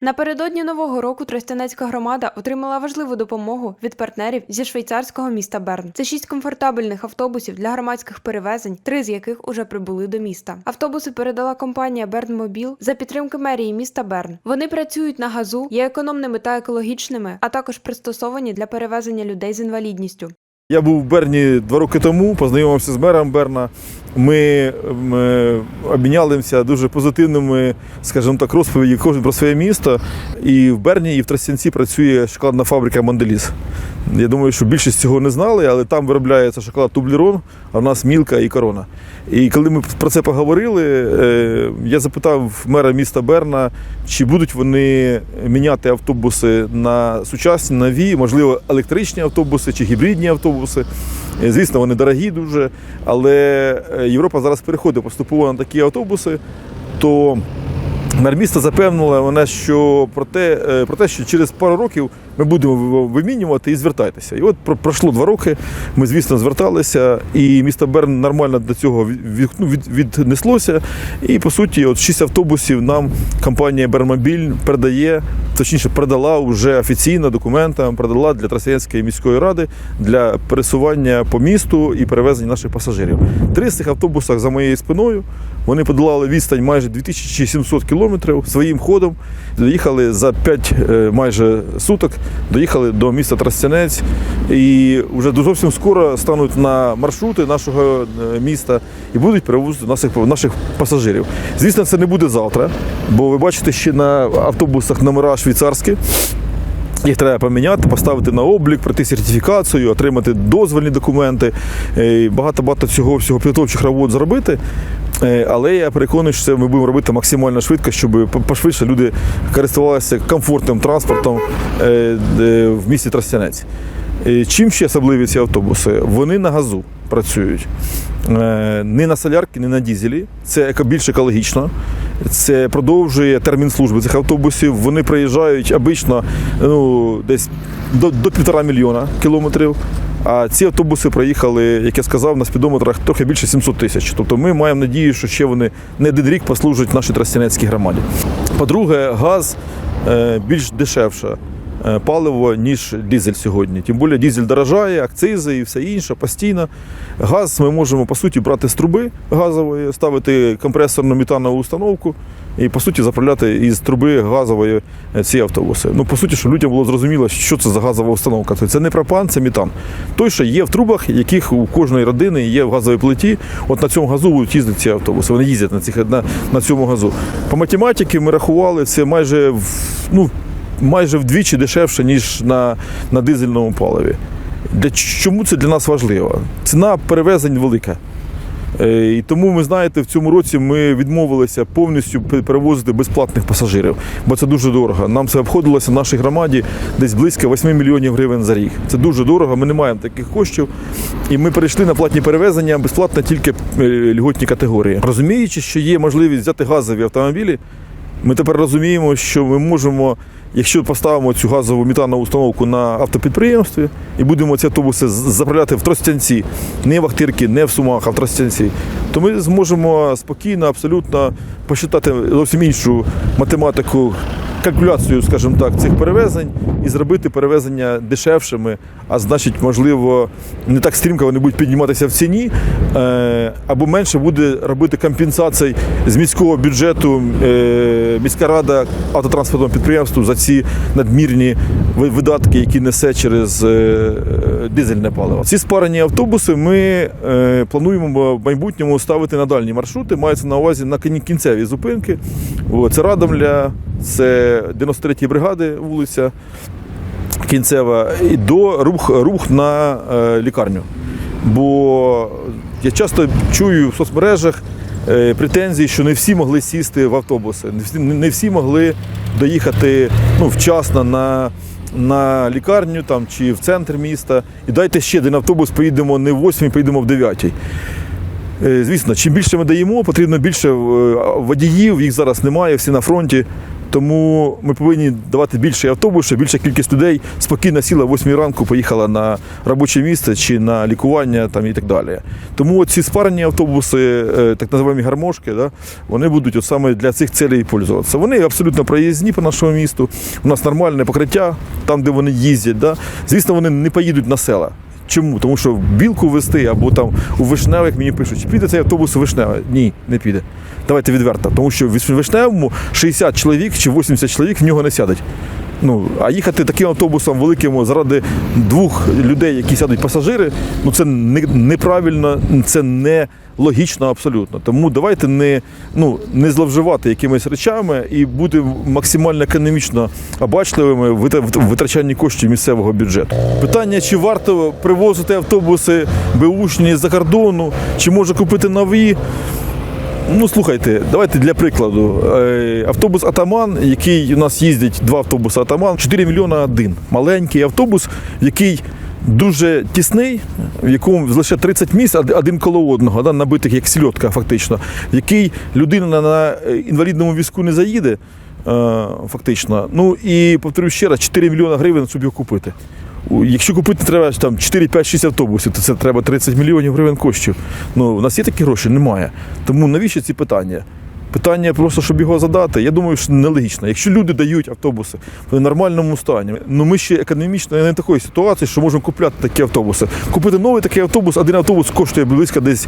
Напередодні нового року Тростянецька громада отримала важливу допомогу від партнерів зі швейцарського міста Берн. Це шість комфортабельних автобусів для громадських перевезень, три з яких уже прибули до міста. Автобуси передала компанія Бернмобіл за підтримки мерії міста Берн. Вони працюють на газу, є економними та екологічними, а також пристосовані для перевезення людей з інвалідністю. Я був в Берні два роки тому, познайомився з мером Берна. Ми, ми обмінялися дуже позитивними, скажімо так, розповіді кожен про своє місто. І в Берні, і в Тростянці працює шоколадна фабрика Монделіс. Я думаю, що більшість цього не знали, але там виробляється шоколад Тублерон, а в нас мілка і корона. І коли ми про це поговорили, е, я запитав мера міста Берна, чи будуть вони міняти автобуси на сучасні, нові, можливо, електричні автобуси чи гібридні автобуси. Е, Звісно, вони дорогі дуже, але е, Європа зараз переходить поступово на такі автобуси. То мер міста запевнила мене, що про те, е, про те, що через пару років ми будемо вимінювати і звертайтеся. І от про- пройшло два роки. Ми, звісно, зверталися, і місто Берн нормально до цього від, ну, від, віднеслося. І по суті, от шість автобусів нам компанія Бермобіль передає, точніше, передала вже офіційно документами, передала для Тростянської міської ради для пересування по місту і перевезення наших пасажирів. Три з цих автобусах за моєю спиною. Вони подолали відстань майже 2700 кілометрів своїм ходом. Доїхали за 5 майже суток, доїхали до міста Тростянець і вже зовсім скоро стануть на маршрути нашого е, міста і будуть перевозити наших, наших пасажирів. Звісно, це не буде завтра, бо ви бачите, ще на автобусах номера швейцарські. Їх треба поміняти, поставити на облік, пройти сертифікацію, отримати дозвольні документи, е, багато-багато цього всього підготовчих робот зробити. Е, Але я переконаний, що це ми будемо робити максимально швидко, щоб пошвидше люди користувалися комфортним транспортом е, в місті Тростянець. Е, Чим ще особливі ці автобуси? Вони на газу працюють. Не на солярки, не на дізелі. Це більш екологічно. Це продовжує термін служби цих автобусів. Вони приїжджають обично ну, десь до, до півтора мільйона кілометрів. А ці автобуси проїхали, як я сказав, на спідометрах трохи більше 700 тисяч. Тобто ми маємо надію, що ще вони не один рік послужать нашій Тростянецькій громаді. По-друге, газ е, більш дешевше паливо, ніж дизель сьогодні. Тим більше дизель дорожає, акцизи і все інше постійно. Газ ми можемо по суті брати з труби газової, ставити компресорну метанову установку і по суті заправляти із труби газової е, ці автобуси. Ну по суті, щоб людям було зрозуміло, що це за газова установка. Тобто це не пропан, це метан. Той, що є в трубах, яких у кожної родини є в газовій плиті. От на цьому газу будуть їздити ці автобуси. Вони їздять на цих на, на цьому газу. По математиці ми рахували це майже ну майже вдвічі дешевше, ніж на, на дизельному паливі. Для чому це для нас важливо? Ціна перевезень велика. Е, І тому ми знаєте, в цьому році ми відмовилися повністю перевозити безплатних пасажирів, бо це дуже дорого. Нам це обходилося в нашій громаді десь близько 8 мільйонів гривень за рік. Це дуже дорого. Ми не маємо таких коштів. І ми перейшли на платні перевезення безплатно тільки е, льготні категорії. Розуміючи, що є можливість взяти газові автомобілі, ми тепер розуміємо, що ми можемо, якщо поставимо цю газову метанову установку на автопідприємстві і будемо ці автобуси заправляти в Тростянці, не в Ахтирці, не в Сумах, а в Тростянці, то ми зможемо спокійно, абсолютно посчитати зовсім іншу математику, калькуляцію, скажімо так, цих перевезень і зробити перевезення дешевшими, а значить, можливо, не так стрімко вони будуть підніматися в ціні, е, або менше буде робити компенсацій з міського бюджету е, міська рада автотранспортному підприємству за ці надмірні видатки, які несе через е, дизельне паливо. Ці спарені автобуси ми плануємо в майбутньому ставити на дальні маршрути. Мається на увазі на кін- кінцеві зупинки. Це Радомля, це 93-ї бригади вулиця кінцева, і до рух, рух на е, лікарню. Бо я часто чую в соцмережах е, претензії, що не всі могли сісти в автобуси, не всі, не всі могли доїхати ну, вчасно на, на лікарню там, чи в центр міста. І дайте ще один автобус, поїдемо не в 8, поїдемо в 9. Е, Звісно, чим більше ми даємо, потрібно більше водіїв, їх зараз немає, всі на фронті. Тому ми повинні давати більше автобус, більша кількість людей спокійно сіла в 8 ранку, поїхала на робоче місце чи на лікування там, і так далі. Тому ці спарені автобуси, е, так називаємо гармошки, да, вони будуть от саме для цих цілей пользуватися. Вони абсолютно проїзні по нашому місту. У нас нормальне покриття там, де вони їздять. Да. Звісно, вони не поїдуть на села. Чому? Тому що в білку вести або там у Вишневе, як мені пишуть, піде цей автобус у Вишневе? Ні, не піде. Давайте відверто. Тому що в Вишневому 60 чоловік чи 80 чоловік в нього не сядуть. Ну, а їхати таким автобусом великим заради двох людей, які сядуть пасажири, ну це не, неправильно, це не логічно абсолютно. Тому давайте не, ну, не зловживати якимись речами і бути максимально економічно обачливими в витрачанні коштів місцевого бюджету. Питання, чи варто привозити автобуси беушні з-за кордону, чи може купити нові. Ну, слухайте, давайте для прикладу. Е, Автобус Атаман, який у нас їздить, два автобуси Атаман, 4 мільйона один. Маленький автобус, який дуже тісний, в якому лише 30 місць, од- один коло одного, да, набитих як сільотка, фактично, в який людина на- е, інвалідному візку не заїде. е, Фактично. Ну і повторюю ще раз, 4 мільйони гривень, його купити. Якщо купити треба там 4, 5, 6 автобусів, то це треба 30 мільйонів гривень коштів. Ну, у нас є такі гроші? Немає. Тому навіщо ці питання? Питання просто, щоб його задати, я думаю, що нелогічно. Якщо люди дають автобуси в нормальному стані, ну ми ще економічно не в такої ситуації, що можемо купляти такі автобуси. Купити новий такий автобус, один автобус коштує близько десь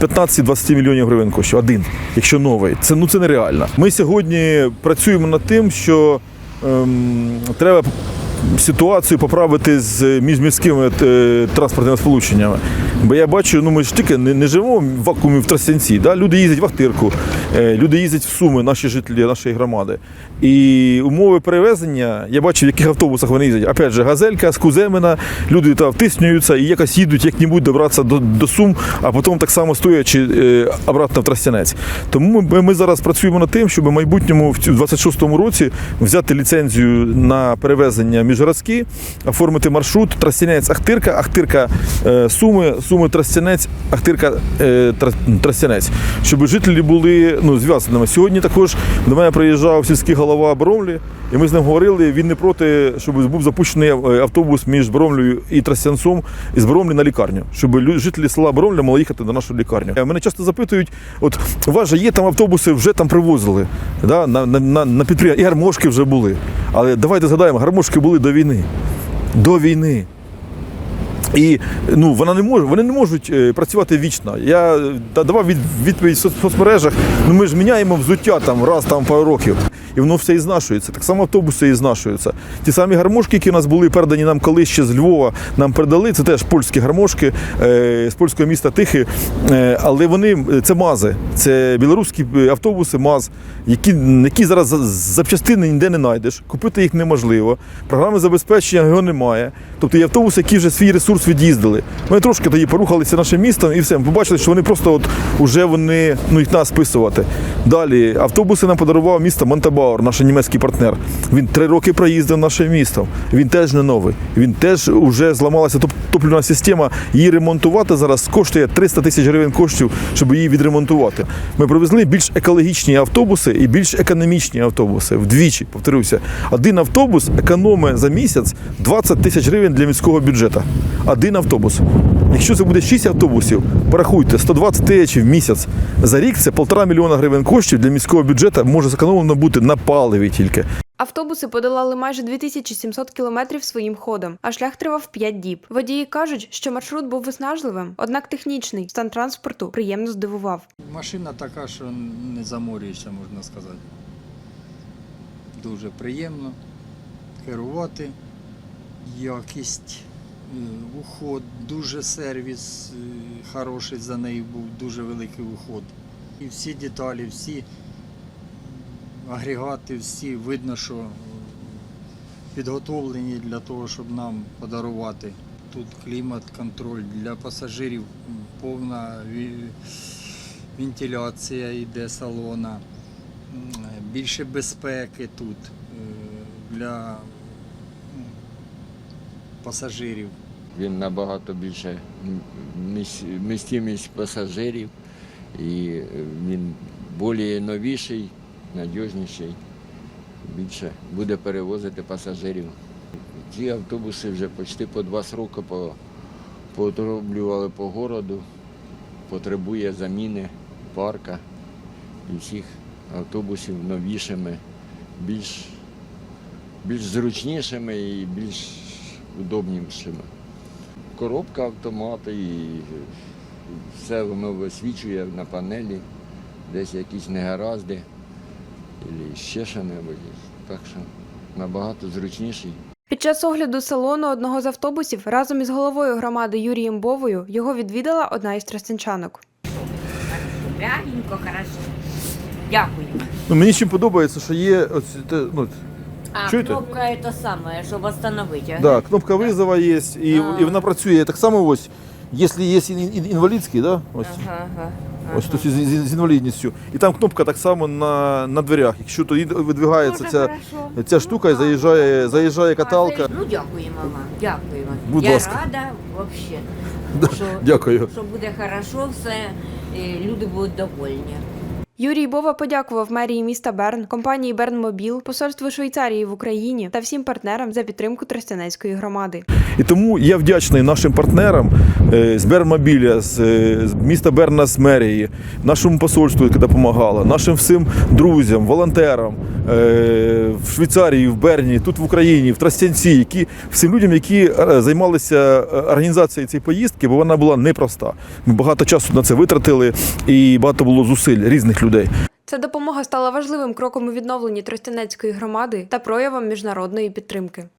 15-20 мільйонів гривень коштує. Один, якщо новий. Це ну це нереально. Ми сьогодні працюємо над тим, що ем, треба ситуацію поправити з міжміськими е, транспортними сполученнями. Бо я бачу, ну ми ж тільки не, не живемо в вакуумі в Тростянці. Да? Люди їздять в Ахтирку, е, люди їздять в Суми, наші жителі нашої громади. І умови перевезення, я бачу, в яких автобусах вони їздять. Опять же, газелька з Куземина, люди там втиснюються і якось їдуть як-небудь добратися до, до Сум, а потім так само стоячи е, обратно в Тростянець. Тому ми, ми зараз працюємо над тим, щоб в майбутньому в цю- 26-му році взяти ліцензію на перевезення міжгородські, оформити маршрут Тростянець Ахтирка, Ахтирка е, Суми, Суми Тростянець, Ахтирка е, Тростянець, щоб жителі були ну, зв'язаними. Сьогодні також до мене приїжджав сільський голова Бромлі, і ми з ним говорили. Він не проти, щоб був запущений е, автобус між Бромлею і Тростянцом із Бромлі на лікарню, щоб жителі села Бромля могли їхати до нашої лікарні. Е, Мене часто запитують: от у вас же є там автобуси, вже там привозили да, на, на, на, на підприємство, і гармошки вже були. Але давайте згадаємо, гармошки були до війни. До війни. І ну, вона не може, вони не можуть е, працювати вічно. Я е, давав від, відповідь в соцмережах, ну ми ж міняємо взуття там раз там пару років. І воно все і знашується. Так само автобуси і знашуються. Ті самі гармошки, які у нас були передані нам колись ще з Львова, нам передали. Це теж польські гармошки е, з польського міста Тихи. Е, але вони це мази, це білоруські е, автобуси, МАЗ, які, які зараз запчастини ніде не знайдеш. Купити їх неможливо. Програми забезпечення його немає. Тобто є автобуси, які вже свій ресурс від'їздили. Ми трошки тоді порухалися нашим містом і все. Ми побачили, що вони просто от уже вони ну їх треба списувати. Далі автобуси нам подарував місто Монтебауер, наш німецький партнер. Він три роки проїздив наше місто. Він теж не новий. Він теж вже зламалася топ- топлівна система. Її ремонтувати зараз коштує 300 тисяч гривень коштів, щоб її відремонтувати. Ми привезли більш екологічні автобуси і більш економічні автобуси. Вдвічі, повторюся, один автобус економить за місяць 20 тисяч гривень для міського бюджету. Один автобус. Якщо це буде 6 автобусів, порахуйте, 120 тисяч в місяць. За рік це 1,5 мільйона гривень коштів для міського бюджету може зекономлено бути на паливі тільки. Автобуси подолали майже 2700 кілометрів своїм ходом, а шлях тривав 5 діб. Водії кажуть, що маршрут був виснажливим, однак технічний стан транспорту приємно здивував. Машина така, що не заморюєшся, можна сказати. Дуже приємно керувати, якість, е, уход, дуже сервіс е, хороший за нею був, дуже великий уход. І всі деталі, всі агрегати, всі видно, що підготовлені для того, щоб нам подарувати. Тут клімат, контроль для пасажирів, повна вентиляція йде салона, більше безпеки тут е, для пасажирів. Він набагато більше м- пасажирів і він більш новіший, надіжніший. більше буде перевозити пасажирів. Ці автобуси вже почти по 20 років по, поотроблювали по городу, потребує заміни парка і всіх автобусів новішими, більш, більш зручнішими і більш удобнішими. Коробка автомата і все воно висвічує на панелі, десь якісь негаразди, або ще що-небудь. Так що набагато зручніший. Під час огляду салону одного з автобусів разом із головою громади Юрієм Бовою його відвідала одна із тростянчанок. Мягенько, хорошо. Дякую. Ну, мені чим подобається, що є оці, те, ну, А Чуєте? кнопка это самое, щоб остановити. да, кнопка визова є, і, А. і вона працює так само ось. Якщо є ін- ін- інвалідський, да? ось, Ага, ага. Ось тут з, з, з інвалідністю. І там кнопка так само на, на дверях. Якщо то видвигається ця, ця штука і заїжджає, заїжджає каталка. Ну, дякуємо вам, дякуємо. Будь Я ласка. рада взагалі. Що, Дякую. що буде хорошо все, і люди будуть довольні. Юрій Бова подякував мерії міста Берн, компанії Бернмобіл, посольству Швейцарії в Україні та всім партнерам за підтримку Тростянецької громади. І тому я вдячний нашим партнерам е, з Бермобіля, з, е, міста Берна з мерії, нашому посольству, яке допомагало, нашим всім друзям, волонтерам е, в Швейцарії, в Берні, тут в Україні, в Тростянці, які всім людям, які займалися організацією цієї поїздки, бо вона була непроста. Ми багато часу на це витратили і багато було зусиль різних людей. Ця допомога стала важливим кроком у відновленні Тростянецької громади та проявом міжнародної підтримки.